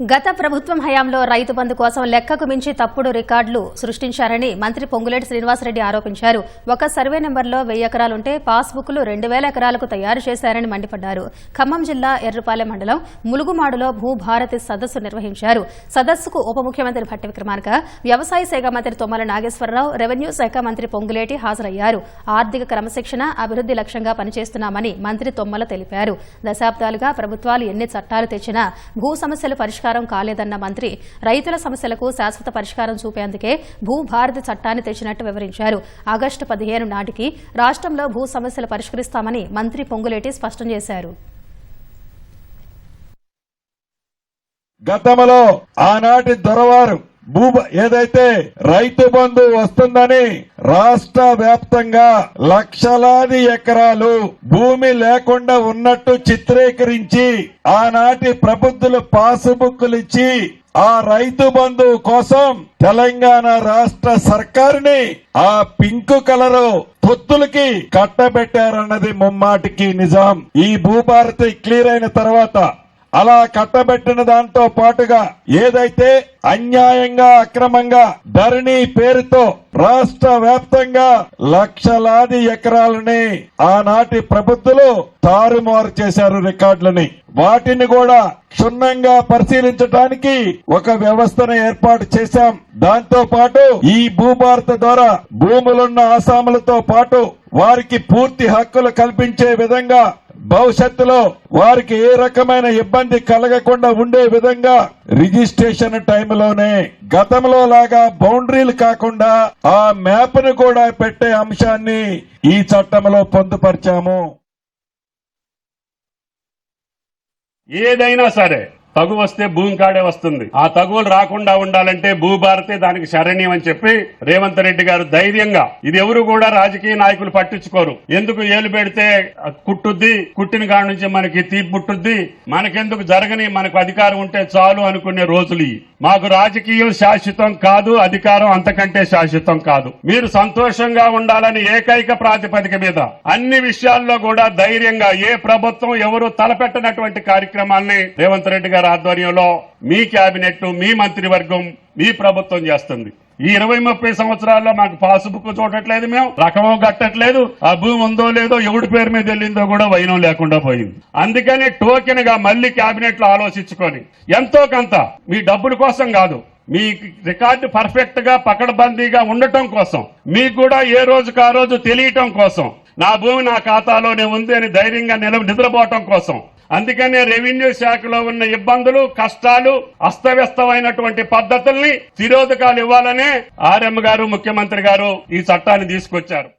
గత ప్రభుత్వం హయాంలో రైతు బంధు కోసం లెక్కకు మించి తప్పుడు రికార్డులు సృష్టించారని మంత్రి పొంగులేటి శ్రీనివాసరెడ్డి ఆరోపించారు. ఒక సర్వే నెంబర్లో వెయ్యి ఎకరాలుంటే పాస్బుక్లు రెండు వేల ఎకరాలకు తయారు చేశారని మండిపడ్డారు. ఖమ్మం జిల్లా ఎర్రపాలెం మండలం ములుగుమాడులో భూభారతి సదస్సు నిర్వహించారు. సదస్సుకు ఉప ముఖ్యమంత్రి భట్టి విక్రమార్క వ్యవసాయ శాఖ మంత్రి తుమ్మల నాగేశ్వరరావు రెవెన్యూ శాఖ మంత్రి పొంగులేటి హాజరయ్యారు. ఆర్థిక క్రమశిక్షణ అభివృద్ది లక్ష్యంగా పనిచేస్తున్నామని మంత్రి తొమ్మల తెలిపారు. దశాబ్దాలుగా ప్రభుత్వాలు ఎన్ని చట్టాలు తెచ్చినా భూ సమస్యలు పరిష్కారం కాలేదన్న మంత్రి రైతుల సమస్యలకు శాశ్వత పరిష్కారం చూపేందుకే భూభారతి చట్టాన్ని తెచ్చినట్టు వివరించారు. ఆగస్టు పదిహేను నాటికి రాష్ట్రంలో భూ సమస్యలు పరిష్కరిస్తామని మంత్రి పొంగులేటి స్పష్టం చేశారు. గతంలో ఆనాటి దొరవారు భూ ఏదైతే రైతు బంధు వస్తుందని రాష్ట్ర వ్యాప్తంగా లక్షలాది ఎకరాలు భూమి లేకుండా ఉన్నట్టు చిత్రీకరించి ఆనాటి ప్రబుద్ధులు పాసుబుక్కులు ఇచ్చి ఆ రైతు బంధు కోసం తెలంగాణ రాష్ట్ర సర్కారుని ఆ పింక్ కలరు పొత్తులకి కట్టబెట్టారన్నది ముమ్మాటికి నిజాం. ఈ భూభారతి క్లియర్ అయిన తర్వాత అలా కట్టబెట్టిన దాంతో పాటుగా ఏదైతే అన్యాయంగా అక్రమంగా ధరణి పేరుతో రాష్ట్ర వ్యాప్తంగా లక్షలాది ఎకరాలని ఆనాటి ప్రభుత్వలు తారుమారు చేశారు రికార్డులని. వాటిని కూడా క్షుణ్ణంగా పరిశీలించడానికి ఒక వ్యవస్థను ఏర్పాటు చేశాం. దాంతో పాటు ఈ భూభారత ద్వారా భూములున్న ఆసాములతో పాటు వారికి పూర్తి హక్కులు కల్పించే విధంగా భవిష్యత్తులో వారికి ఏ రకమైన ఇబ్బంది కలగకుండా ఉండే విధంగా రిజిస్ట్రేషన్ టైంలోనే గతంలో లాగా బౌండరీలు కాకుండా ఆ మ్యాప్ను కూడా పెట్టే అంశాన్ని ఈ చట్టంలో పొందుపరిచాము. ఏదైనా సరే తగు వస్తే భూమి కాడే వస్తుంది ఆ తగువులు రాకుండా ఉండాలంటే భూభారతే దానికి శరణ్యం అని చెప్పి రేవంత్ రెడ్డి గారు ధైర్యంగా ఇది ఎవరు కూడా రాజకీయ నాయకులు పట్టించుకోరు ఎందుకు ఏలు పెడితే కుట్టుద్ది కుట్టిన కాడ నుంచి మనకి తీపి పుట్టుద్ది మనకెందుకు జరగని మనకు అధికారం ఉంటే చాలు అనుకునే రోజులు ఇవి. మాకు రాజకీయం శాశ్వతం కాదు అధికారం అంతకంటే శాశ్వతం కాదు. మీరు సంతోషంగా ఉండాలని ఏకైక ప్రాతిపదిక మీద అన్ని విషయాల్లో కూడా ధైర్యంగా ఏ ప్రభుత్వం ఎవరు తలపెట్టనటువంటి కార్యక్రమాల్ని రేవంత్ రెడ్డి గారి ఆధ్వర్యంలో మీ కేబినెట్ మీ మంత్రివర్గం మీ ప్రభుత్వం చేస్తుంది. ఈ ఇరవై ముప్పై సంవత్సరాల్లో మాకు పాసుబుక్ చూడట్లేదు మేము. రకమో కట్టట్లేదు. ఆ భూమి ఉందో లేదో ఎవడి పేరు మీద వెళ్ళిందో కూడా వైనం లేకుండా పోయింది. అందుకని టోకెన్గా మళ్ళీ కేబినెట్లో ఆలోచించుకొని ఎంతో కొంత మీ డబ్బుల కోసం కాదు మీ రికార్డు పర్ఫెక్ట్గా పకడ్బందీగా ఉండటం కోసం మీకు కూడా ఏ రోజుకు ఆ రోజు తెలియటం కోసం నా భూమి నా ఖాతాలోనే ఉంది అని ధైర్యంగా నిల నిద్రపోవటం కోసం అందుకనే రెవెన్యూ శాఖలో ఉన్న ఇబ్బందులు కష్టాలు అస్తవ్యస్తమైనటువంటి పద్ధతుల్ని తిరోధకాలు ఇవ్వాలనే ఆర్ఎం గారు ముఖ్యమంత్రి గారు ఈ చట్టాన్ని తీసుకొచ్చారు.